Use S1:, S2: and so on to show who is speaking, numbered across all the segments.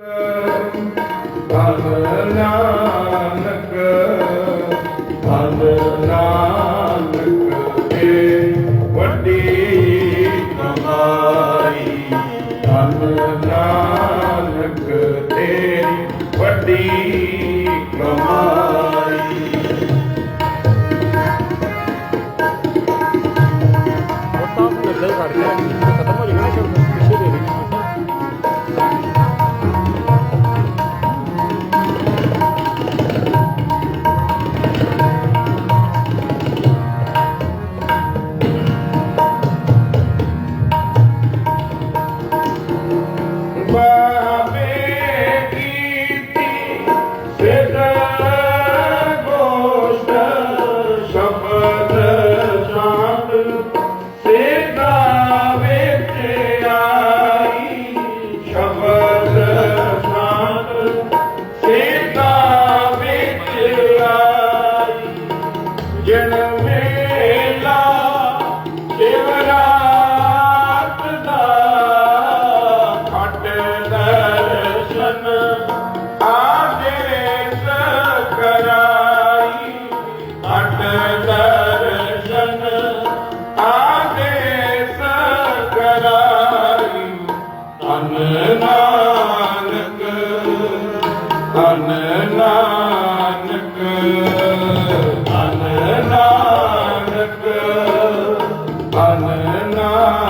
S1: ਧਨ ਨਾਨਕ ਧਨ ਨਾਨਕ ਏ ਵੱਡੀ ਕਮਾਈ ਧਨ ਨਾਨਕ ਤੇਰੀ ਵੱਡੀ ਕਮਾਈ
S2: ਉਹ ਤਾਂ ਲੱਗਦਾ ਖੜ ਗਿਆ, ਖਤਮ ਹੋ ਜਾਣਾ
S1: ਸ਼ਬਦ ਧੰਨ ਨਾਨਕ ਧੰਨ ਨਾਨਕ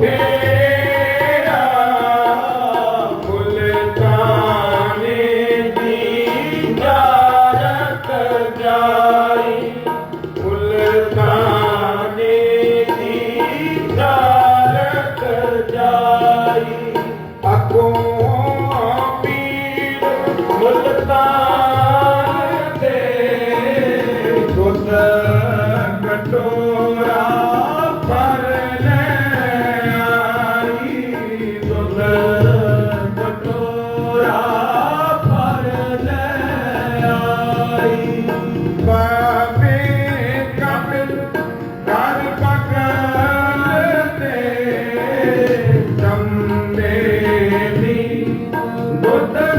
S1: Yeah.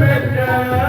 S1: பெற்ற